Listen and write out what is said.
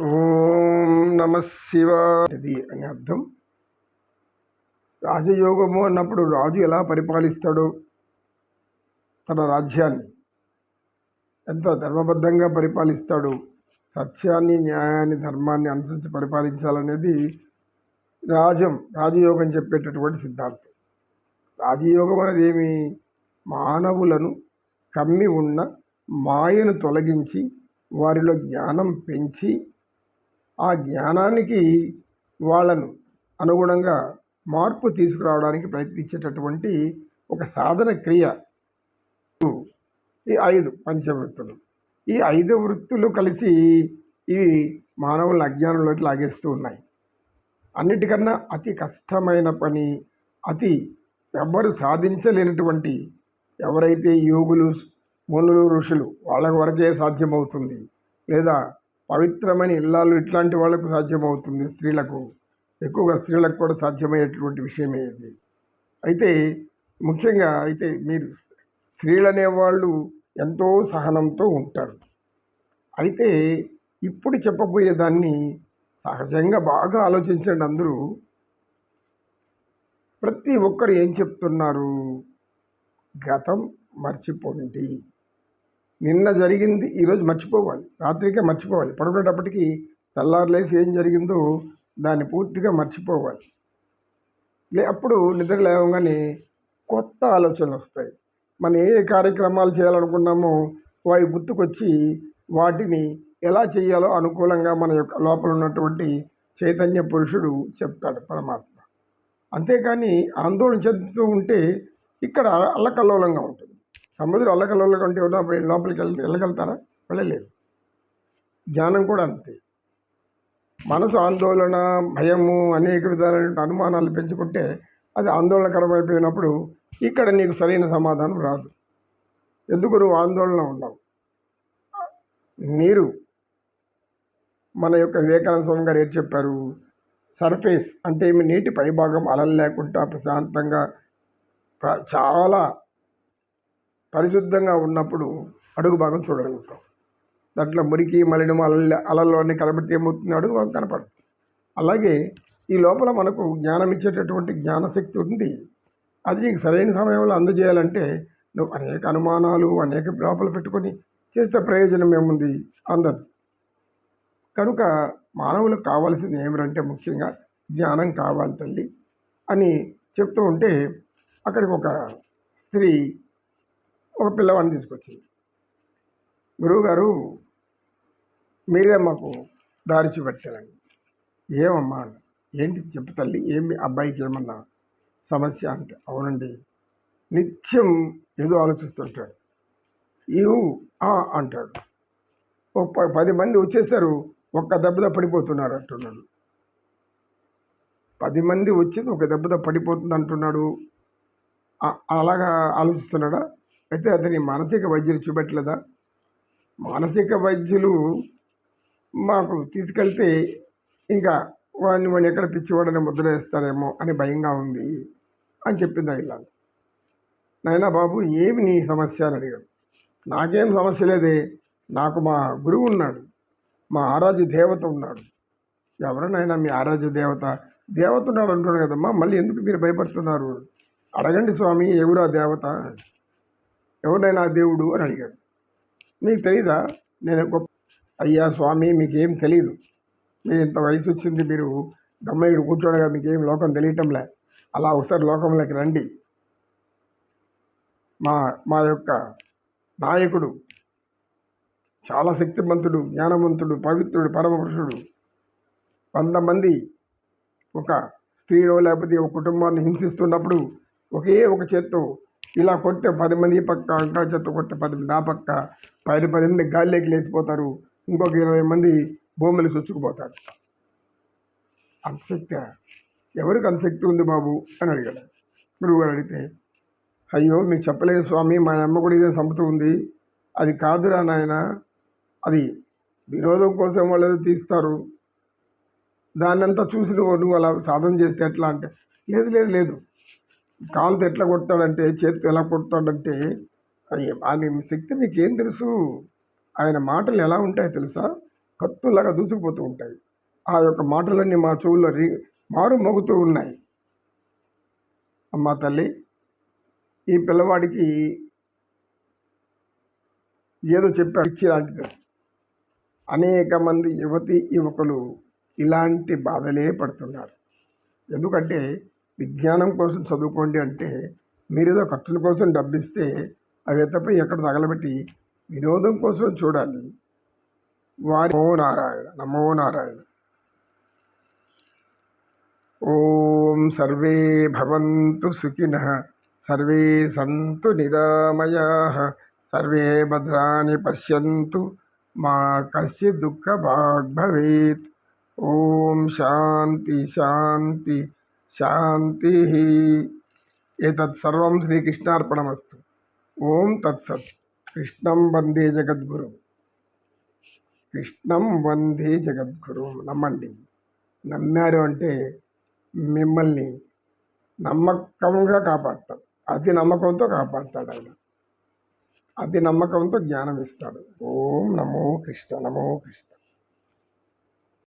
ఓం నమ శివాది అని అర్థం. రాజయోగము అన్నప్పుడు రాజు ఎలా పరిపాలిస్తాడో తన రాజ్యాన్ని ఎంత ధర్మబద్ధంగా పరిపాలిస్తాడు సత్యాన్ని న్యాయాన్ని ధర్మాన్ని అనుసరించి పరిపాలించాలనేది రాజం రాజయోగం చెప్పేటటువంటి సిద్ధాంతం. రాజయోగం అనేది ఏమి? మానవులను కమ్మి ఉన్న మాయను తొలగించి వారిలో జ్ఞానం పెంచి ఆ జ్ఞానానికి వాళ్ళను అనుగుణంగా మార్పు తీసుకురావడానికి ప్రయత్నించేటటువంటి ఒక సాధన క్రియ. ఈ ఐదు పంచవృత్తులు. ఈ ఐదు వృత్తులు కలిసి ఇవి మానవుల అజ్ఞానంలోకి లాగేస్తూ ఉన్నాయి. అన్నిటికన్నా అతి కష్టమైన పని అతి ఎవ్వరు సాధించలేనటువంటి ఎవరైతే యోగులు మునులు ఋషులు వాళ్ళ వరకే సాధ్యమవుతుంది. లేదా పవిత్రమైన ఇల్లాలు ఇట్లాంటి వాళ్ళకు సాధ్యమవుతుంది. స్త్రీలకు ఎక్కువగా స్త్రీలకు కూడా సాధ్యమయ్యేటువంటి విషయమే ఇది. అయితే ముఖ్యంగా అయితే మీరు స్త్రీలు అనేవాళ్ళు ఎంతో సహనంతో ఉంటారు. అయితే ఇప్పుడు చెప్పబోయే దాన్ని సహజంగా బాగా ఆలోచించండి అందరూ. ప్రతి ఒక్కరు ఏం చెప్తున్నారు? గతం మర్చిపోండి. నిన్న జరిగింది ఈరోజు మర్చిపోవాలి. రాత్రికే మర్చిపోవాలి. పడుకునేటప్పటికి తెల్లారులేసి ఏం జరిగిందో దాన్ని పూర్తిగా మర్చిపోవాలి. లే అప్పుడు నిద్ర లేవగానే కొత్త ఆలోచనలు వస్తాయి. మనం ఏ ఏ కార్యక్రమాలు చేయాలనుకున్నామో వారి గుర్తుకొచ్చి వాటిని ఎలా చేయాలో అనుకూలంగా మన యొక్క లోపల ఉన్నటువంటి చైతన్య పురుషుడు చెప్తాడు పరమాత్మ. అంతేకాని ఆందోళన చెందుతూ ఉంటే ఇక్కడ అల్లకల్లోలంగా ఉంటుంది. సముద్రం అల్లకల్లోలంగా ఉంటే ఉన్నప్పుడు లోపలికి వెళ్తే వెళ్ళగలుగుతారా? వెళ్ళలేరు. జ్ఞానం కూడా అంతే. మనసు ఆందోళన భయము అనేక విధాలైన అనుమానాలు పెంచుకుంటే అది ఆందోళనకరమైపోయినప్పుడు ఇక్కడ నీకు సరైన సమాధానం రాదు. ఎందుకు నువ్వు ఆందోళన ఉన్నావు? నీరు. మన యొక్క వివేకానంద స్వామి గారు ఏం చెప్పారు? సర్ఫేస్ అంటే ఏమి? నీటి పైభాగం అలలు లేకుండా ప్రశాంతంగా చాలా పరిశుద్ధంగా ఉన్నప్పుడు అడుగు భాగం చూడగలుగుతాం. దాంట్లో మురికి మలినం అలల అన్ని కనబడితే ఏమవుతుంది? అడుగు భాగం కనపడుతుంది అలాగే ఈ లోపల మనకు జ్ఞానం ఇచ్చేటటువంటి జ్ఞానశక్తి ఉంది. అది నీకు సరైన సమయంలో అందజేయాలంటే నువ్వు అనేక అనుమానాలు అనేక లోపల పెట్టుకొని చేస్తే ప్రయోజనం ఏముంది? అందదు. కనుక మానవులకు కావాల్సింది ఏమిటంటే ముఖ్యంగా జ్ఞానం కావాలి తల్లి అని చెప్తూ ఉంటే అక్కడికి ఒక స్త్రీ ఒక పిల్లవాడిని తీసుకొచ్చింది. గురువుగారు మీరే మాకు దారి చూపెట్టారండి. ఏమమ్మా ఏంటి చెప్పు తల్లి ఏమి అబ్బాయికి ఏమన్నా సమస్య అంటే? అవునండి. నిత్యం ఏదో ఆలోచిస్తుంటాడు. ఇవు ఆ అంటాడు. ఒక పది మంది వచ్చేసారు ఒక్క దెబ్బతో పడిపోతున్నారు అంటున్నాడు. పది మంది వచ్చేది ఒక దెబ్బతో పడిపోతుంది అంటున్నాడు. అలాగా ఆలోచిస్తున్నాడా? అయితే అతని మానసిక వైద్యులు చూపెట్టలేదా? మానసిక వైద్యులు మాకు తీసుకెళ్తే ఇంకా వాడిని వాడిని ఎక్కడ పిచ్చివాడని ముద్ర వేస్తారేమో అని భయంగా ఉంది అని చెప్పింది ఇలా నాయనా బాబు ఏమి నీ సమస్య అని అడిగాడు. నాకేం సమస్య లేదే. నాకు మా గురువు ఉన్నాడు. మా ఆరాధ్య దేవత ఉన్నాడు. ఎవరినైనా మీ ఆరాధ్య దేవత? దేవత ఉన్నాడు అంటున్నాడు కదమ్మా మళ్ళీ ఎందుకు మీరు భయపడుతున్నారు? అడగండి స్వామి ఎవరు ఆ దేవత? ఎవరైనా దేవుడు అని అడిగాడు. మీకు తెలీదా? నేను గొప్ప అయ్యా స్వామి మీకేం తెలీదు. మీరు ఇంత వయసు వచ్చింది మీరు గమ్మయుడు కూర్చోడగా మీకేం లోకం తెలియటంలే. అలా ఒకసారి లోకంలోకి రండి. మా మా యొక్క నాయకుడు చాలా శక్తిమంతుడు జ్ఞానవంతుడు పవిత్రుడు పరమపురుషుడు వంద మంది ఒక స్త్రీలో లేకపోతే ఒక కుటుంబాన్ని హింసిస్తున్నప్పుడు ఒకే ఒక చేత్తో ఇలా కొట్టే పది మంది ఈ పక్క ఇంకా చెత్త కొట్టే పది మంది ఆ పక్క పది పది మంది గాలిలోకి లేచిపోతారు. ఇంకొక ఇరవై మంది భూములు చొచ్చుకుపోతారు. అంతశక్తి ఎవరికి అంతశక్తి ఉంది బాబు అని అడిగాడు. గురువుగారు అడిగితే అయ్యో మీకు చెప్పలేదు స్వామి మా అమ్మ కూడా ఇదే సంపద ఉంది. అది కాదురా నాయన అది వినోదం కోసం వాళ్ళు తీస్తారు. దాన్నంతా చూసి నువ్వు నువ్వు అలా సాధన చేస్తే ఎట్లా అంటే లేదు లేదు లేదు. కాలుతో ఎట్లా కొడతాడంటే చేతితో ఎలా కొడతాడంటే ఆయన శక్తి మీకేం తెలుసు? ఆయన మాటలు ఎలా ఉంటాయో తెలుసా? కత్తులాగా దూసుకుపోతూ ఉంటాయి. ఆ యొక్క మాటలన్నీ మా చెవుల్లో రీ మారు మోగుతూ ఉన్నాయి. అమ్మా తల్లి ఈ పిల్లవాడికి ఏదో చెప్పాడు ఇచ్చి లాంటిది. అనేక మంది యువతి యువకులు ఇలాంటి బాధలే పడుతున్నారు. ఎందుకంటే విజ్ఞానం కోసం చదువుకోండి అంటే మీరేదో ఖర్చుల కోసం డబ్బిస్తే అవి తప్ప ఎక్కడ తగలబెట్టి వినోదం కోసం చూడాలి. వారి నమో నారాయణ నమో నారాయణ. ఓం సర్వే భవంతు సుఖిన సర్వే సంతు నిరామయా సర్వే భద్రాని పశ్యంతు మా కశ్య దుఃఖ భాగ్ భవేత్. ఓం శాంతి శాంతి. శాంతి. ఏతత్ సర్వం శ్రీకృష్ణార్పణమస్తు. ఓం తత్సత్. కృష్ణం వందే జగద్గురు. కృష్ణం వందే జగద్గురు. నమ్మండి. నమ్మారు అంటే మిమ్మల్ని నమ్మకంగా కాపాడతాడు అతి నమ్మకంతో కాపాడతాడు ఆయన. అతి నమ్మకంతో జ్ఞానం ఇస్తాడు. ఓం నమో కృష్ణ నమో కృష్ణ.